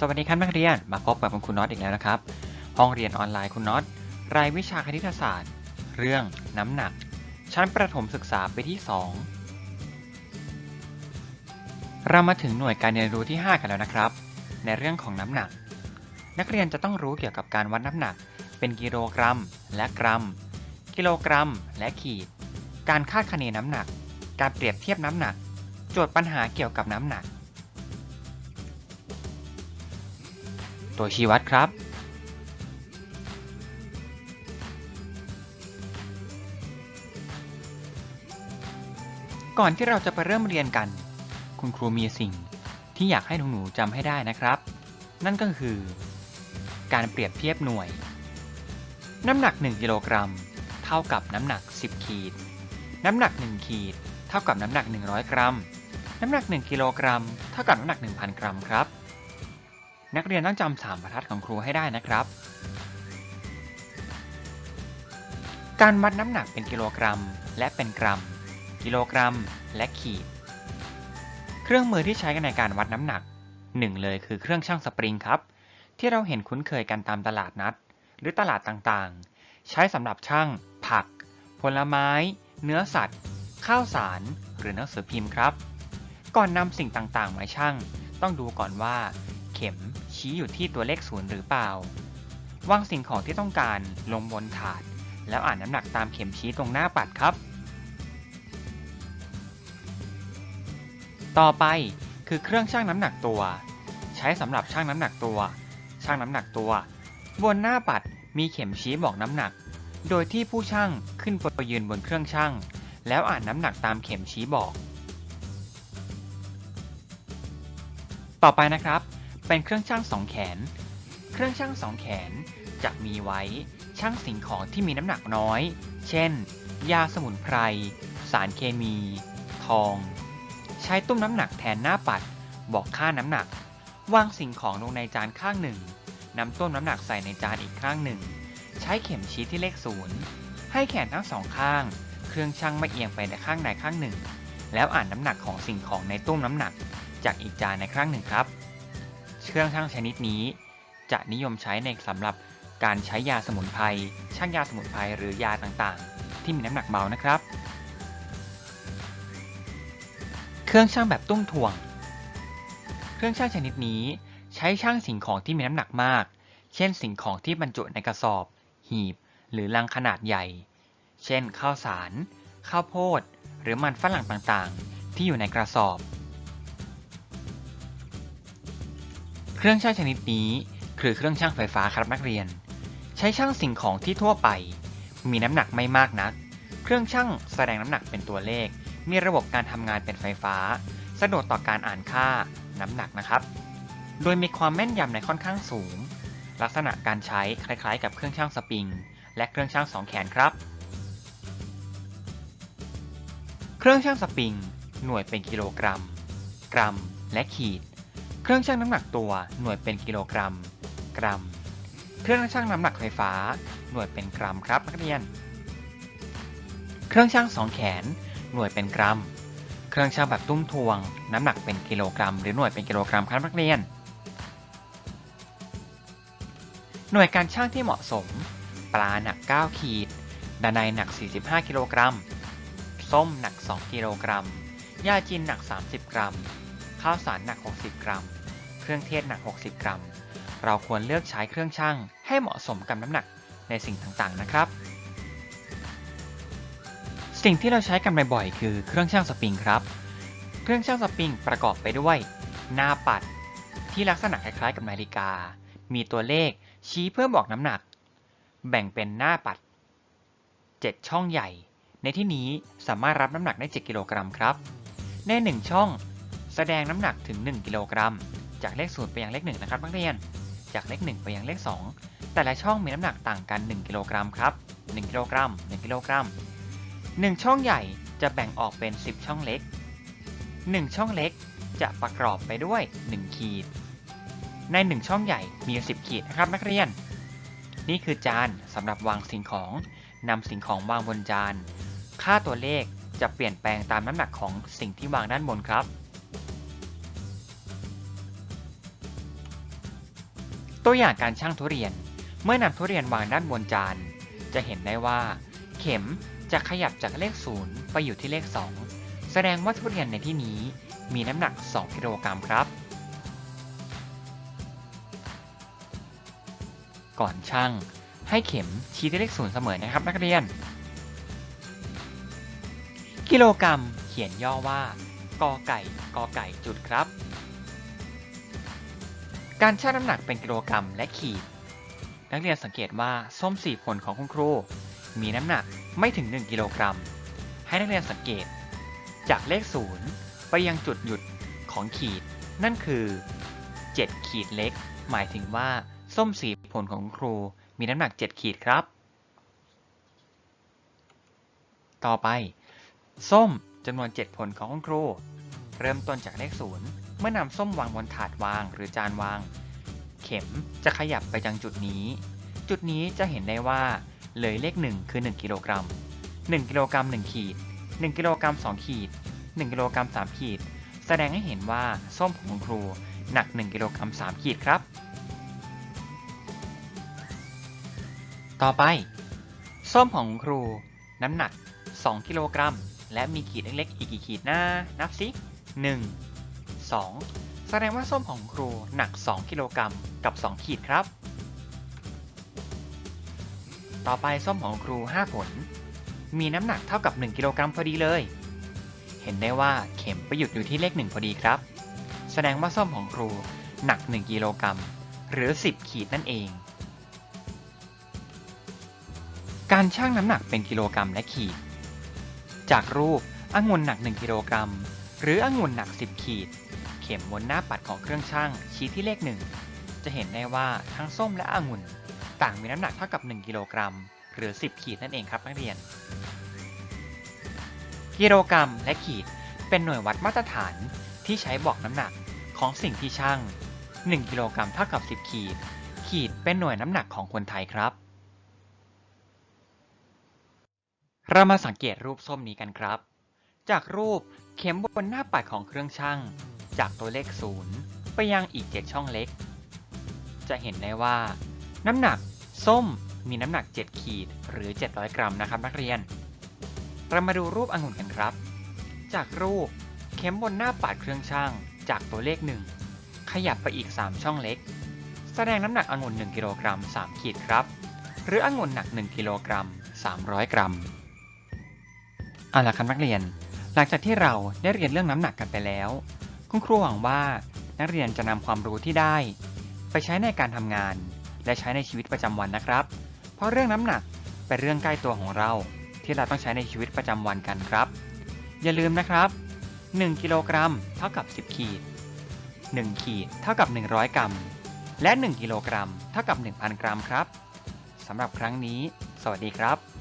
สวัสดีครับนักเรียนมาพบกับคุณน็อตอีกแล้วนะครับ ห้องเรียนออนไลน์คุณน็อตรายวิชาคณิตศาสตร์ เรื่องน้ำหนัก ชั้นประถมศึกษาปีที่ 2 เรามาถึงหน่วยการเรียนรู้ที่ 5 กันแล้วนะครับ ในเรื่องของน้ำหนัก นักเรียนจะต้องรู้เกี่ยวกับการวัดน้ำหนัก เป็นกิโลกรัม และกรัม กิโลกรัม และขีด การคาดคะเนน้ำหนัก การเปรียบเทียบน้ำหนัก โจทย์ปัญหาเกี่ยวกับน้ำหนัก ตัวชี้วัดครับ ก่อนที่เราจะไปเริ่มเรียนกัน คุณครูมีสิ่งที่อยากให้หนูๆจำให้ได้นะครับ นั่นก็คือ การเปรียบเทียบหน่วย น้ำหนัก 1 กิโลกรัม เท่ากับน้ำหนัก 10 ขีด น้ำหนัก 1 ขีด เท่ากับน้ำหนัก 100 กรัม น้ำหนัก 1 กิโลกรัม เท่ากับน้ำหนัก 1,000 กรัมครับ นักเรียนต้องจำสามบรรทัดของครูให้ได้นะครับ การวัดน้ำหนักเป็นกิโลกรัม และเป็นกรัม กิโลกรัม และขีด เครื่องมือที่ใช้กันในการวัดน้ำหนักหนึ่งเลยคือเครื่องชั่งสปริงครับ ที่เราเห็นคุ้นเคยกันตามตลาดนัด หรือตลาดต่างๆ ใช้สำหรับชั่ง ผัก ผลไม้ เนื้อสัตว์ ข้าวสาร หรือหนังสือพิมพ์ครับ ก่อนนำสิ่งต่างๆมาชั่ง ต้องดูก่อนว่า เข็ม ชี้อยู่ที่ตัวเลขศูนย์หรือเปล่าวางสิ่งของที่ต้องการลงบนถาด แล้วอ่านน้ำหนักตามเข็มชี้ตรงหน้าปัดครับ ต่อไปคือเครื่องชั่งน้ำหนักตัว ใช้สำหรับชั่งน้ำหนักตัว ชั่งน้ำหนักตัว บนหน้าปัดมีเข็มชี้บอกน้ำหนัก โดยที่ผู้ชั่งขึ้นไปยืนบนเครื่องชั่ง แล้วอ่านน้ำหนักตามเข็มชี้บอก ต่อไปนะครับ เป็นเครื่องชั่งสองแขน เครื่องชั่งสองแขนจะมีไว้ชั่งสิ่งของที่มีน้ำหนักน้อย เช่น ยาสมุนไพร สารเคมี ทอง ใช้ตุ้มน้ำหนักแทนหน้าปัด บอกค่าน้ำหนัก วางสิ่งของลงในจานข้างหนึ่งนำตุ้มน้ำหนักใส่ในจานอีกข้างหนึ่ง ใช้เข็มชี้ที่เลขศูนย์ให้แขนทั้งสองข้าง เครื่องชั่งไม่เอียงไปในข้างใดข้างหนึ่ง แล้วอ่านน้ำหนักของสิ่งของในตุ้มน้ำหนัก จากอีกจานในครั้งหนึ่งครับ รื่องชั่งชนิดนี้ จะนิยมใช้ในสำหรับการใช้ยาสมุนไพรชั่งยาสมุนไพรหรือยาต่างๆ ที่มีน้ำหนักเบานะครับ เครื่องชั่งแบบตุ้มถ่วง เครื่องชั่งชนิดนี้ ใช้ชั่งสิ่งของที่มีน้ำหนักมาก เช่น สิ่งของที่บรรจุในกระสอบ หีบ หรือลังขนาดใหญ่ เช่น ข้าวสาร ข้าวโพด หรือมันฝรั่งต่างๆ ที่อยู่ในกระสอบ เครื่องชั่งชนิดนี้คือเครื่องชั่งไฟฟ้าครับนักเรียน ใช้ชั่งสิ่งของที่ทั่วไป มีน้ำหนักไม่มากนัก เครื่องชั่งแสดงน้ำหนักเป็นตัวเลข มีระบบการทำงานเป็นไฟฟ้า สะดวกต่อการอ่านค่าน้ำหนักนะครับ โดยมีความแม่นยำในค่อนข้างสูง ลักษณะการใช้คล้ายๆ กับเครื่องชั่งสปริง และเครื่องชั่งสองแขนครับ เครื่องชั่งสปริง หน่วยเป็นกิโลกรัม กรัม และขีด เครื่องชั่งน้ำหนักตัวหน่วยเป็นกิโลกรัม กรัม เครื่องชั่งน้ำหนักไฟฟ้า หน่วยเป็นกรัมครับนักเรียน เครื่องชั่งสองแขน หน่วยเป็นกรัม เครื่องชั่งแบบตุ้มทวง น้ำหนักเป็นกิโลกรัม หรือหน่วยเป็นกิโลกรัมครับนักเรียน หน่วยการชั่งที่เหมาะสม ปลาหนัก 9 ขีดดานัยหนัก 45 กิโลกรัม ส้มหนัก 2 กิโลกรัม ยาจีนหนัก 30 กรัม ข้าวสารหนัก 60 กรัม เครื่องเทศหนัก 60 กรัม เราควรเลือกใช้เครื่องชั่งให้เหมาะสมกับน้ำหนักในสิ่งต่างๆนะครับ สิ่งที่เราใช้กันบ่อยๆคือเครื่องชั่งสปริงครับ เครื่องชั่งสปริงประกอบไปด้วย หน้าปัด ที่ลักษณะคล้ายๆกับนาฬิกา มีตัวเลขชี้เพื่อบอกน้ำหนัก แบ่งเป็นหน้าปัด 7 ช่องใหญ่ ในที่นี้สามารถรับน้ำหนักได้ 7 กิโลกรัมครับ ใน 1 ช่อง แสดงน้ำหนักถึง 1 กิโลกรัม จากเลข0ไปยังเลข1นะครับนักเรียน จากเลข 1 ไปยังเลข 2 แต่ละช่องมีน้ำหนักต่างกัน 1 กิโลกรัมครับ 1 กิโลกรัม 1 กิโลกรัม 1 ช่องใหญ่จะแบ่งออกเป็น 10 ช่องเล็ก 1 ช่องเล็กจะประกอบไปด้วย 1 ขีด ใน 1 ช่องใหญ่มี 10 ขีดนะครับนักเรียน นี่คือจานสำหรับวางสิ่งของนำสิ่งของวางบนจาน ค่าตัวเลขจะเปลี่ยนแปลงตามน้ำหนักของสิ่งที่วางด้านบนครับ ตัวอย่างการชั่งทุเรียน เมื่อนำทุเรียนวางด้านบนจาน จะเห็นได้ว่า เข็มจะขยับจากเลข 0 ไปอยู่ที่เลข 2 แสดงว่าทุเรียนในที่นี้มีน้ำหนัก 2 กิโลกรัมครับ ก่อนชั่งให้เข็มชี้ที่เลข 0 เสมอนะครับนักเรียน กิโลกรัมเขียนย่อว่ากอไก่กอไก่จุดครับ การชั่งน้ำหนักเป็นกิโลกรัมและขีด นักเรียนสังเกตว่าส้มสี่ผลของคุณครู มีน้ำหนักไม่ถึง 1 กิโลกรัม ให้นักเรียนสังเกต จากเลข 0 ไปยังจุดหยุดของขีด นั่นคือ 7 ขีดเล็ก หมายถึงว่าส้มสี่ผลของคุณครูมีน้ำหนัก 7 ขีดครับ ต่อไป ส้มจำนวน 7 ผลของคุณครู เริ่มต้นจากเลข 0 เมื่อนำส้มวางบนถาดวางหรือจานวาง เข็มจะขยับไปยังจุดนี้ จุดนี้จะเห็นได้ว่า เลยเลข 1 คือ 1 กิโลกรัม 1 กิโลกรัม 1 ขีด 1 กิโลกรัม 2 ขีด 1 กิโลกรัม 3 ขีด แสดงให้เห็นว่าส้มของคุณครูหนัก 1 กิโลกรัม 3 ขีดครับ ต่อไป ส้มของคุณครู น้ำหนัก 2 กิโลกรัม และมีขีดเล็กๆ อีกกี่ขีดนะนับสิ 1 2 แสดงว่าส้มของครูหนัก 2 กิโลกรัมกับ 2 ขีดครับ ต่อไปส้มของคุณครู 5 ผล มีน้ำหนักเท่ากับ 1 กิโลกรัมพอดีเลย เห็นได้ว่าเข็มไปหยุดอยู่ที่เลข 1 พอดีครับ แสดงว่าส้มของครูหนัก 1 กิโลกรัมหรือ 10 ขีดนั่นเอง การชั่งน้ำหนักเป็นกิโลกรัมและขีด จากรูปองุ่นหนัก 1 กิโลกรัมหรือองุ่นหนัก 10 ขีด เข็มบนหน้าปัดของเครื่องชั่งชี้ที่เลข 1 จะเห็นได้ว่าทั้งส้มและองุ่น ต่างมีน้ำหนักเท่ากับ 1 กิโลกรัม หรือ 10 ขีดนั่นเองครับนักเรียน กิโลกรัมและขีดเป็นหน่วยวัดมาตรฐานที่ใช้บอกน้ำหนักของสิ่งที่ชั่ง 1 กิโลกรัมเท่ากับ 10 ขีด ขีดเป็นหน่วยน้ำหนักของคนไทยครับ เรามาสังเกตรูปส้มนี้กันครับ จากรูปเข็มบนหน้าปัดของเครื่องชั่ง จากตัวเลข 0 ไปยังอีก 7 ช่องเล็ก จะเห็นได้ว่า น้ำหนักส้มมีน้ำหนัก 7 ขีดหรือ 700 กรัมนะครับนักเรียน เรามาดูรูปองุ่นกันครับ จากรูปเข็มบนหน้าปัดเครื่องชั่งจากตัวเลข 1 ขยับไปอีก 3 ช่องเล็ก แสดงน้ำหนักองุ่น 1 กิโลกรัม 3 ขีดครับ หรือองุ่นหนัก 1 กิโลกรัม 300 กรัมเอาล่ะครับนักเรียน หลังจากที่เราได้เรียนเรื่องน้ำหนักกันไปแล้ว คุณครูหวังว่านักเรียนจะนำความรู้ที่ได้ ไปใช้ในการทำงาน และใช้ในชีวิตประจำวันนะครับ เพราะเรื่องน้ำหนักเป็นเรื่องใกล้ตัวของเรา ที่เราต้องใช้ในชีวิตประจำวันกันครับ อย่าลืมนะครับ 1 กิโลกรัมเท่ากับ 10 ขีด 1 ขีดเท่ากับ 100 กรัม และ 1 กิโลกรัมเท่ากับ 1,000 กรัมครับสำหรับครั้งนี้ สวัสดีครับ